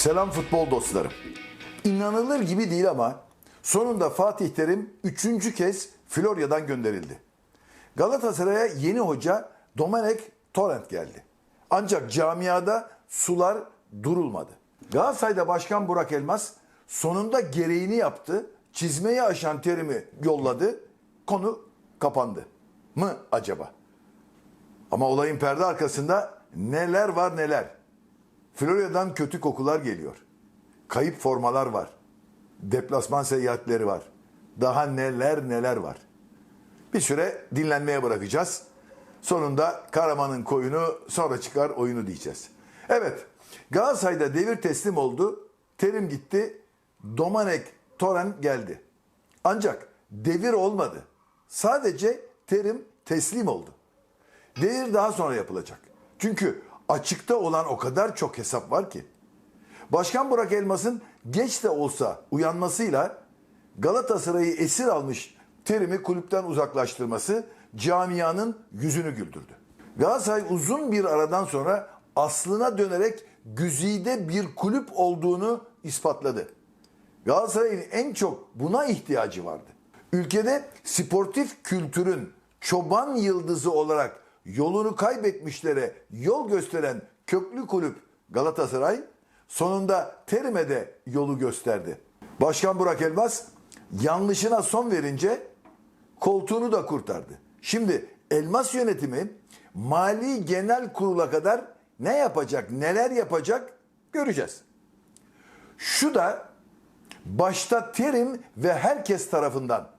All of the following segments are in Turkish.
Selam futbol dostlarım. İnanılır gibi değil ama sonunda Fatih Terim üçüncü kez Florya'dan gönderildi. Galatasaray'a yeni hoca Domenek Torrent geldi. Ancak camiada sular durulmadı. Galatasaray'da Başkan Burak Elmas sonunda gereğini yaptı. Çizmeyi aşan terimi yolladı. Konu kapandı. Mı acaba? Ama olayın perde arkasında neler var neler. Florya'dan kötü kokular geliyor. Kayıp formalar var. Deplasman seyahatleri var. Daha neler neler var. Bir süre dinlenmeye bırakacağız. Sonunda Karaman'ın koyunu sonra çıkar oyunu diyeceğiz. Evet Galatasaray'da devir teslim oldu. Terim gitti. Domanek Toren geldi. Ancak devir olmadı. Sadece terim teslim oldu. Devir daha sonra yapılacak. Çünkü açıkta olan o kadar çok hesap var ki. Başkan Burak Elmas'ın geç de olsa uyanmasıyla Galatasaray'ı esir almış terimi kulüpten uzaklaştırması camianın yüzünü güldürdü. Galatasaray uzun bir aradan sonra aslına dönerek güzide bir kulüp olduğunu ispatladı. Galatasaray'ın en çok buna ihtiyacı vardı. Ülkede sportif kültürün çoban yıldızı olarak yolunu kaybetmişlere yol gösteren köklü kulüp Galatasaray sonunda Terim'e de yolu gösterdi. Başkan Burak Elmas yanlışına son verince koltuğunu da kurtardı. Şimdi Elmas yönetimi Mali Genel Kurul'a kadar ne yapacak, neler yapacak göreceğiz. Şu da başta Terim ve herkes tarafından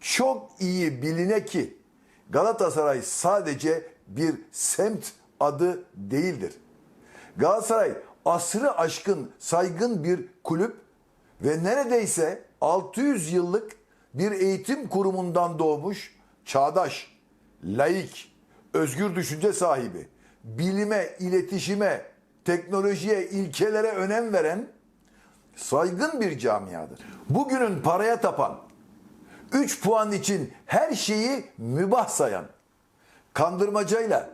çok iyi biline ki Galatasaray sadece bir semt adı değildir. Galatasaray asrı aşkın saygın bir kulüp ve neredeyse 600 yıllık bir eğitim kurumundan doğmuş çağdaş, laik, özgür düşünce sahibi, bilime, iletişime, teknolojiye, ilkelere önem veren saygın bir camiadır. Bugünün paraya tapan, 3 puan için her şeyi mübah sayan, kandırmacayla,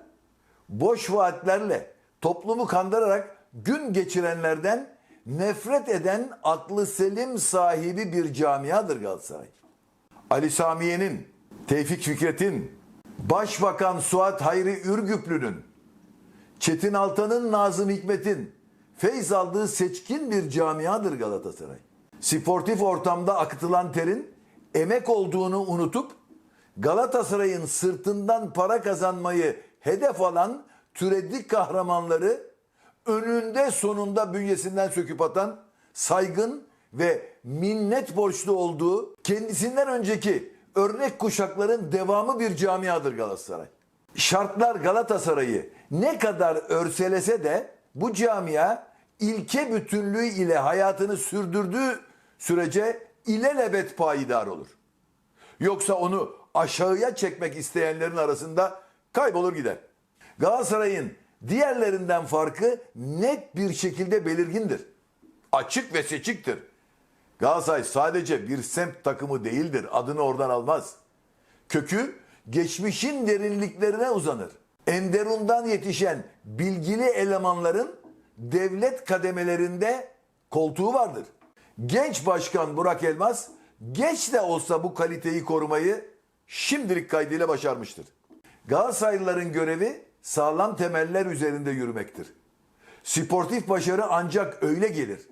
boş vaatlerle toplumu kandırarak gün geçirenlerden nefret eden aklı selim sahibi bir camiadır Galatasaray. Ali Samiye'nin, Tevfik Fikret'in, Başbakan Suat Hayri Ürgüplü'nün, Çetin Altan'ın, Nazım Hikmet'in feyz aldığı seçkin bir camiadır Galatasaray. Sportif ortamda akıtılan terin emek olduğunu unutup Galatasaray'ın sırtından para kazanmayı hedef alan türedik kahramanları önünde sonunda bünyesinden söküp atan saygın ve minnet borçlu olduğu kendisinden önceki örnek kuşakların devamı bir camiadır Galatasaray. Şartlar Galatasaray'ı ne kadar örselese de bu camia ilke bütünlüğü ile hayatını sürdürdüğü sürece ilelebet payidar olur. Yoksa onu aşağıya çekmek isteyenlerin arasında kaybolur gider. Galatasaray'ın diğerlerinden farkı net bir şekilde belirgindir. Açık ve seçiktir. Galatasaray sadece bir semt takımı değildir. Adını oradan almaz. Kökü geçmişin derinliklerine uzanır. Enderun'dan yetişen bilgili elemanların devlet kademelerinde koltuğu vardır. Genç başkan Burak Elmas geç de olsa bu kaliteyi korumayı şimdilik kaydıyla başarmıştır. Galatasaraylıların görevi sağlam temeller üzerinde yürümektir. Sportif başarı ancak öyle gelir.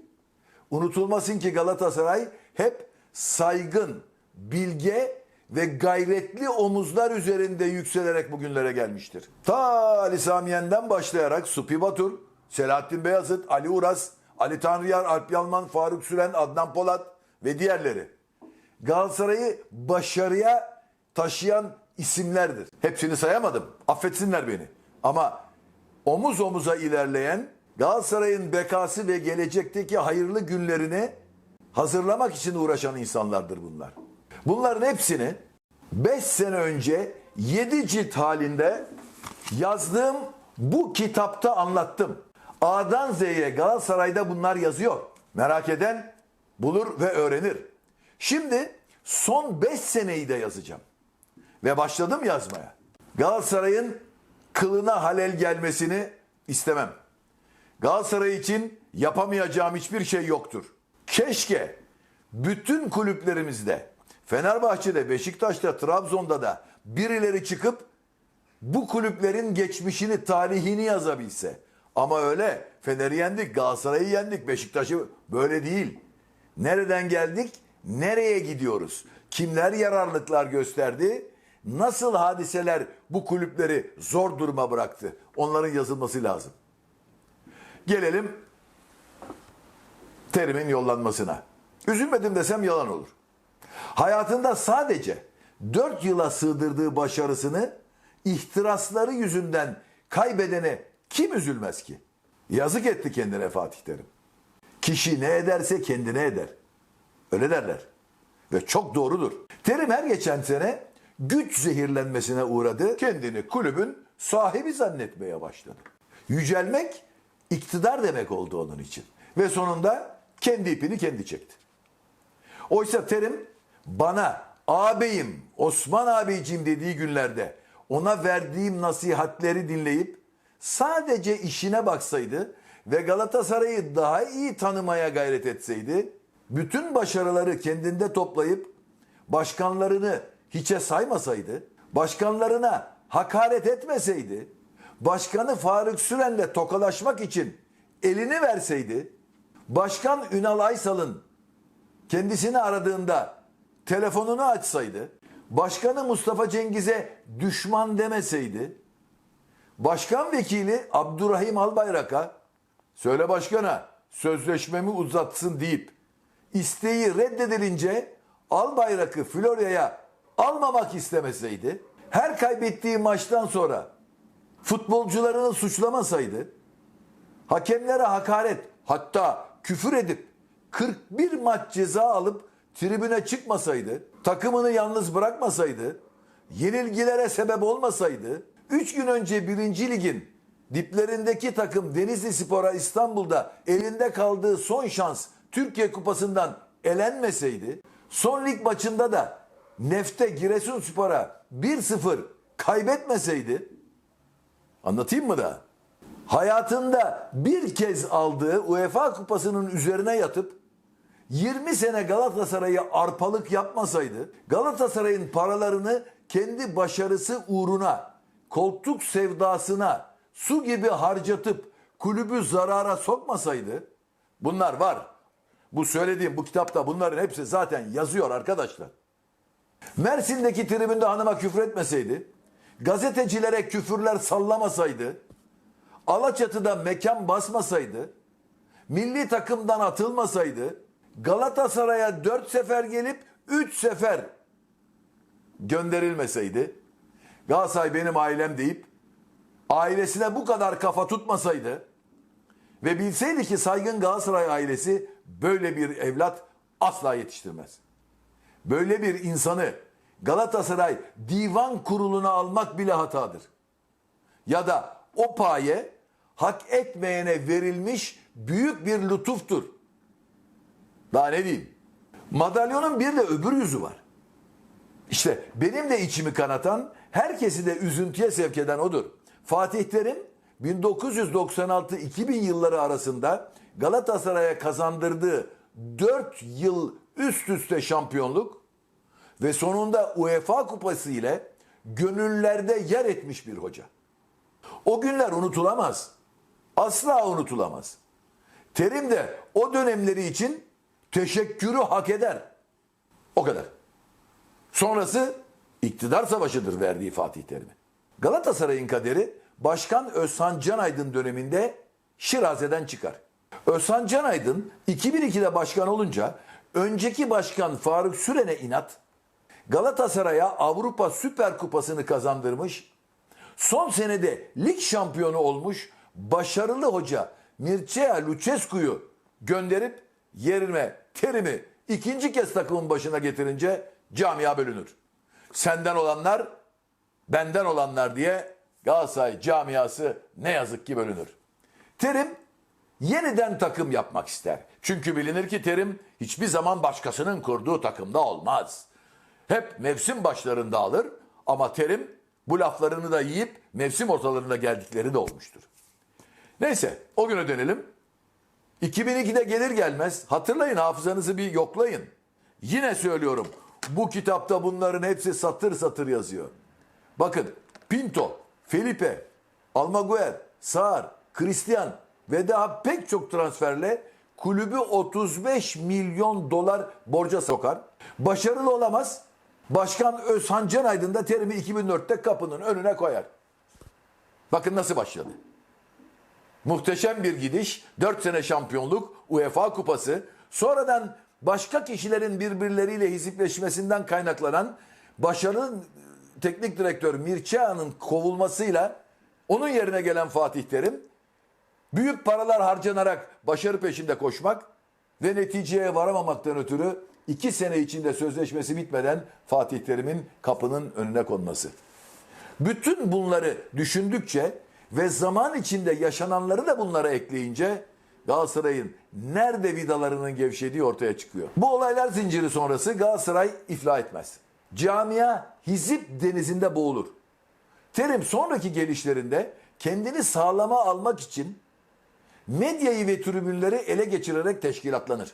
Unutulmasın ki Galatasaray hep saygın, bilge ve gayretli omuzlar üzerinde yükselerek bugünlere gelmiştir. Ta Ali Samiyen'den başlayarak Supi Batur, Selahattin Beyazıt, Ali Uras, Ali Tanrıyar, Alp Yalman, Faruk Süren, Adnan Polat ve diğerleri. Galatasaray'ı başarıya taşıyan isimlerdir. Hepsini sayamadım. Affetsinler beni. Ama omuz omuza ilerleyen Galatasaray'ın bekası ve gelecekteki hayırlı günlerini hazırlamak için uğraşan insanlardır bunlar. Bunların hepsini 5 sene önce 7 cilt halinde yazdığım bu kitapta anlattım. A'dan Z'ye Galatasaray'da bunlar yazıyor. Merak eden bulur ve öğrenir. Şimdi son 5 seneyi de yazacağım. Ve başladım yazmaya. Galatasaray'ın kılına halel gelmesini istemem. Galatasaray için yapamayacağım hiçbir şey yoktur. Keşke bütün kulüplerimizde Fenerbahçe'de, Beşiktaş'ta, Trabzon'da da birileri çıkıp bu kulüplerin geçmişini, tarihini yazabilse. Ama öyle Fener'i yendik, Galatasaray'ı yendik, Beşiktaş'ı böyle değil. Nereden geldik, nereye gidiyoruz? Kimler yararlıklar gösterdi? Nasıl hadiseler bu kulüpleri zor duruma bıraktı? Onların yazılması lazım. Gelelim terimin yollanmasına. Üzülmedim desem yalan olur. Hayatında sadece 4 yıla sığdırdığı başarısını ihtirasları yüzünden kaybedene kim üzülmez ki? Yazık etti kendine Fatih Terim. Kişi ne ederse kendine eder. Öyle derler. Ve çok doğrudur. Terim her geçen sene güç zehirlenmesine uğradı. Kendini kulübün sahibi zannetmeye başladı. Yücelmek iktidar demek oldu onun için. Ve sonunda kendi ipini kendi çekti. Oysa Terim bana ağabeyim, Osman abicim dediği günlerde ona verdiğim nasihatleri dinleyip sadece işine baksaydı ve Galatasaray'ı daha iyi tanımaya gayret etseydi, bütün başarıları kendinde toplayıp başkanlarını hiçe saymasaydı, başkanlarına hakaret etmeseydi, başkanı Faruk Süren'le tokalaşmak için elini verseydi, başkan Ünal Aysal'ın kendisini aradığında telefonunu açsaydı, başkanı Mustafa Cengiz'e düşman demeseydi, başkan vekili Abdurrahim Albayrak'a söyle başkana sözleşmemi uzatsın deyip isteği reddedilince Albayrak'ı Florya'ya almamak istemeseydi, her kaybettiği maçtan sonra futbolcularını suçlamasaydı, hakemlere hakaret hatta küfür edip 41 maç ceza alıp tribüne çıkmasaydı, takımını yalnız bırakmasaydı, yenilgilere sebep olmasaydı, 3 gün önce 1. Ligin diplerindeki takım Denizli Spor'a İstanbul'da elinde kaldığı son şans Türkiye Kupası'ndan elenmeseydi, son lig maçında da Nefte Giresunspor'a 1-0 kaybetmeseydi, anlatayım mı da? hayatında bir kez aldığı UEFA kupasının üzerine yatıp 20 sene Galatasaray'a arpalık yapmasaydı, Galatasaray'ın paralarını kendi başarısı uğruna, koltuk sevdasına su gibi harcatıp kulübü zarara sokmasaydı, bunlar var. Bu söylediğim bu kitapta bunların hepsi zaten yazıyor arkadaşlar. Mersin'deki tribünde hanıma küfür etmeseydi, gazetecilere küfürler sallamasaydı, Alaçatı'da mekan basmasaydı, milli takımdan atılmasaydı, Galatasaray'a 4 sefer gelip 3 sefer gönderilmeseydi, Galatasaray benim ailem deyip ailesine bu kadar kafa tutmasaydı ve bilseydi ki saygın Galatasaray ailesi böyle bir evlat asla yetiştirmez. Böyle bir insanı Galatasaray divan kuruluna almak bile hatadır. Ya da o paye hak etmeyene verilmiş büyük bir lütuftur. Daha ne diyeyim? Madalyonun bir de öbür yüzü var. İşte benim de içimi kanatan, herkesi de üzüntüye sevk eden odur. Fatih Terim 1996-2000 yılları arasında Galatasaray'a kazandırdığı 4 yıl üst üste şampiyonluk ve sonunda UEFA kupası ile gönüllerde yer etmiş bir hoca. O günler unutulamaz. Asla unutulamaz. Terim de o dönemleri için teşekkürü hak eder. O kadar. Sonrası iktidar savaşıdır verdiği Fatih Terim'e. Galatasaray'ın kaderi Başkan Özhan Canaydın döneminde Şiraze'den çıkar. Özhan Canaydın 2002'de başkan olunca önceki başkan Faruk Süren'e inat Galatasaray'a Avrupa Süper Kupası'nı kazandırmış. Son senede lig şampiyonu olmuş başarılı hoca Mircea Lucescu'yu gönderip yerine terimi ikinci kez takımın başına getirince camia bölünür. Senden olanlar benden olanlar diye Galatasaray camiası ne yazık ki bölünür. Terim yeniden takım yapmak ister. Çünkü bilinir ki Terim hiçbir zaman başkasının kurduğu takımda olmaz. Hep mevsim başlarında alır ama Terim bu laflarını da yiyip mevsim ortalarında geldikleri de olmuştur. Neyse o güne dönelim. 2002'de gelir gelmez hatırlayın hafızanızı bir yoklayın. Yine söylüyorum bu kitapta bunların hepsi satır satır yazıyor. Bakın Pinto, Felipe, Almaguer, Sar, Christian ve daha pek çok transferle kulübü 35 milyon dolar borca sokar. Başarılı olamaz. Başkan Özhan Aydın da terimi 2004'te kapının önüne koyar. Bakın nasıl başladı. Muhteşem bir gidiş, 4 sene şampiyonluk, UEFA kupası, sonradan başka kişilerin birbirleriyle hizipleşmesinden kaynaklanan başarılı teknik direktör Mirçağ'ın kovulmasıyla onun yerine gelen Fatih Terim büyük paralar harcanarak başarı peşinde koşmak ve neticeye varamamaktan ötürü iki sene içinde sözleşmesi bitmeden Fatih Terim'in kapının önüne konması. Bütün bunları düşündükçe ve zaman içinde yaşananları da bunlara ekleyince Galatasaray'ın nerede vidalarının gevşediği ortaya çıkıyor. Bu olaylar zinciri sonrası Galatasaray iflah etmez. Camia hizip denizinde boğulur. Terim sonraki gelişlerinde kendini sağlama almak için medyayı ve tribünleri ele geçirerek teşkilatlanır.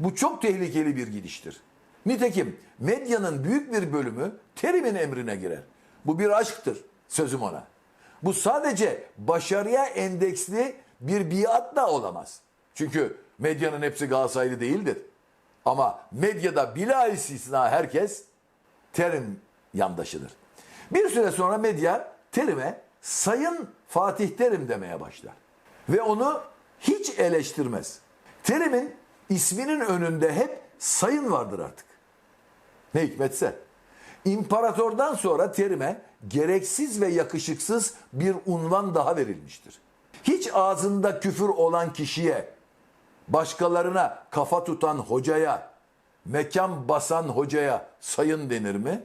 Bu çok tehlikeli bir gidiştir. Nitekim medyanın büyük bir bölümü Terim'in emrine girer. Bu bir aşktır sözüm ona. Bu sadece başarıya endeksli bir biat da olamaz. Çünkü medyanın hepsi Galatasaraylı değildir. Ama medyada bila istisna herkes Terim yandaşıdır. Bir süre sonra medya Terim'e Sayın Fatih Terim demeye başlar. Ve onu hiç eleştirmez. Terim'in isminin önünde hep sayın vardır artık. Ne hikmetse. İmparatordan sonra terime gereksiz ve yakışıksız bir unvan daha verilmiştir. Hiç ağzında küfür olan kişiye, başkalarına kafa tutan hocaya, mekan basan hocaya sayın denir mi?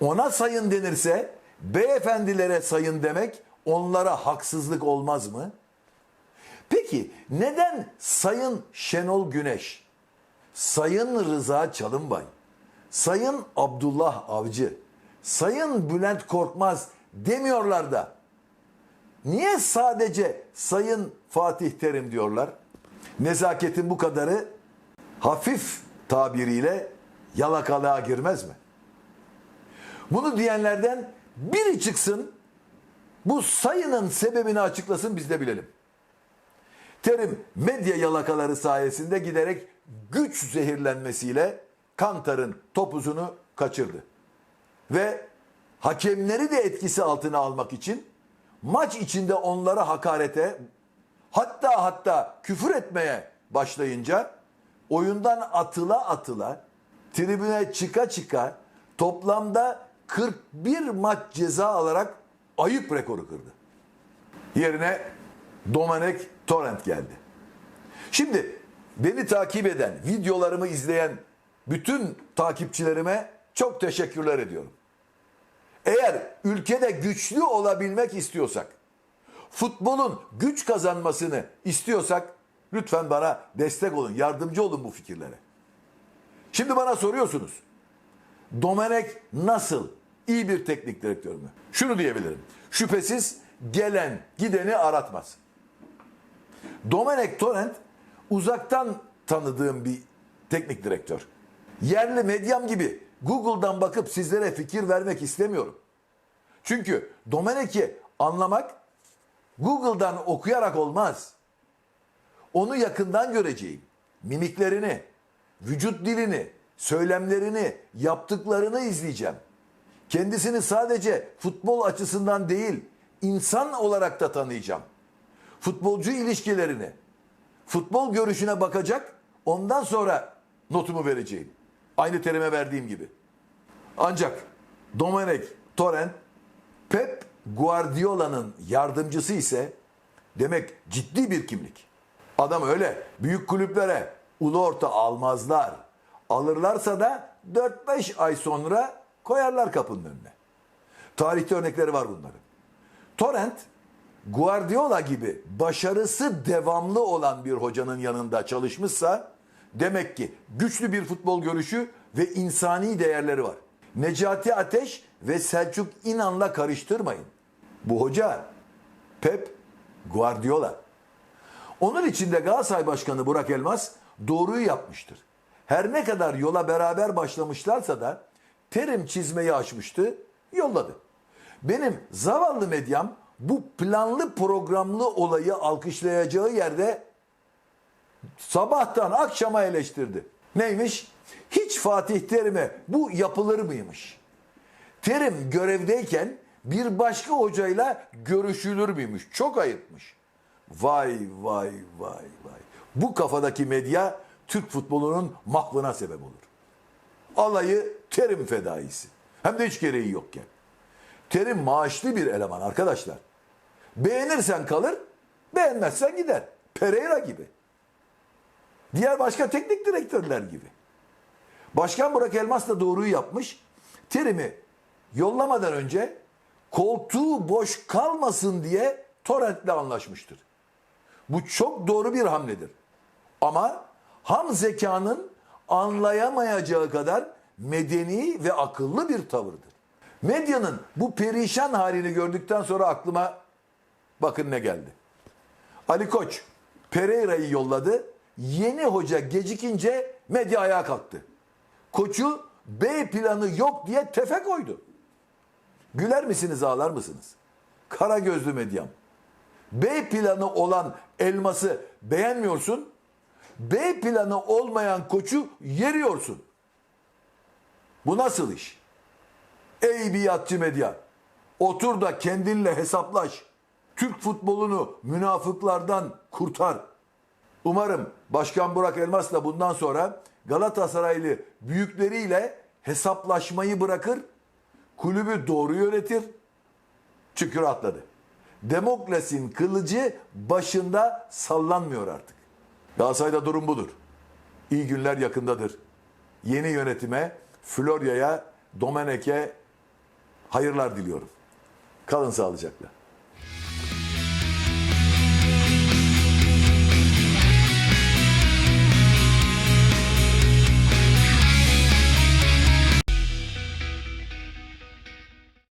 Ona sayın denirse beyefendilere sayın demek onlara haksızlık olmaz mı? Peki neden Sayın Şenol Güneş, Sayın Rıza Çalınbay, Sayın Abdullah Avcı, Sayın Bülent Korkmaz demiyorlar da niye sadece Sayın Fatih Terim diyorlar? Nezaketin bu kadarı hafif tabiriyle yalakalığa girmez mi? Bunu diyenlerden biri çıksın bu sayının sebebini açıklasın biz de bilelim. Terim medya yalakaları sayesinde giderek güç zehirlenmesiyle Kantar'ın topuzunu kaçırdı. Ve hakemleri de etkisi altına almak için maç içinde onlara hakarete hatta hatta küfür etmeye başlayınca oyundan atıla atıla tribüne çıka çıka toplamda 41 maç ceza alarak ayıp rekoru kırdı. Yerine Domenek Torrent geldi. Şimdi beni takip eden, videolarımı izleyen bütün takipçilerime çok teşekkürler ediyorum. Eğer ülkede güçlü olabilmek istiyorsak, futbolun güç kazanmasını istiyorsak lütfen bana destek olun, yardımcı olun bu fikirlere. Şimdi bana soruyorsunuz. Domenek nasıl? İyi bir teknik direktör mü? Şunu diyebilirim. Şüphesiz gelen gideni aratmaz. Domenek Torrent uzaktan tanıdığım bir teknik direktör. Yerli medyam gibi Google'dan bakıp sizlere fikir vermek istemiyorum. Çünkü Domenek'i anlamak Google'dan okuyarak olmaz. Onu yakından göreceğim. Mimiklerini, vücut dilini, söylemlerini, yaptıklarını izleyeceğim. Kendisini sadece futbol açısından değil, insan olarak da tanıyacağım. Futbolcu ilişkilerini, futbol görüşüne bakacak, ondan sonra notumu vereceğim. Aynı terime verdiğim gibi. Ancak Domenek Torrent, Pep Guardiola'nın yardımcısı ise demek ciddi bir kimlik. Adam öyle büyük kulüplere ulu orta almazlar. Alırlarsa da 4-5 ay sonra koyarlar kapının önüne. Tarihte örnekleri var bunların. Torrent Guardiola gibi başarısı devamlı olan bir hocanın yanında çalışmışsa demek ki güçlü bir futbol görüşü ve insani değerleri var. Necati Ateş ve Selçuk İnan'la karıştırmayın. Bu hoca Pep Guardiola. Onun için de Galatasaray Başkanı Burak Elmas doğruyu yapmıştır. Her ne kadar yola beraber başlamışlarsa da terim çizmeyi açmıştı, yolladı. Benim zavallı medyam bu planlı programlı olayı alkışlayacağı yerde sabahtan akşama eleştirdi. Neymiş? Hiç Fatih Terim'e bu yapılır mıymış? Terim görevdeyken bir başka hocayla görüşülür müymüş? Çok ayıpmış. Vay vay vay vay. Bu kafadaki medya Türk futbolunun mahvına sebep olur. Alayı Terim fedaisi. Hem de hiç gereği yokken. Terim maaşlı bir eleman arkadaşlar. Beğenirsen kalır, beğenmezsen gider. Pereira gibi. Diğer başka teknik direktörler gibi. Başkan Burak Elmas da doğruyu yapmış. Terim'i yollamadan önce koltuğu boş kalmasın diye Torrent'le anlaşmıştır. Bu çok doğru bir hamledir. Ama ham zekanın anlayamayacağı kadar medeni ve akıllı bir tavırdır. Medyanın bu perişan halini gördükten sonra aklıma bakın ne geldi. Ali Koç Pereira'yı yolladı. Yeni hoca gecikince medya ayağa kalktı. Koçu B planı yok diye tefe koydu. Güler misiniz ağlar mısınız? Kara gözlü medyam. B planı olan elması beğenmiyorsun. B planı olmayan koçu yeriyorsun. Bu nasıl iş? Ey biatçı medya. Otur da kendinle hesaplaş. Türk futbolunu münafıklardan kurtar. Umarım Başkan Burak Elmas da bundan sonra Galatasaraylı büyükleriyle hesaplaşmayı bırakır, kulübü doğru yönetir. Çünkü rahatladı. Demokrasinin kılıcı başında sallanmıyor artık. Galatasaray'da durum budur. İyi günler yakındadır. Yeni yönetime, Florya'ya, Domenek'e hayırlar diliyorum. Kalın sağlıcakla.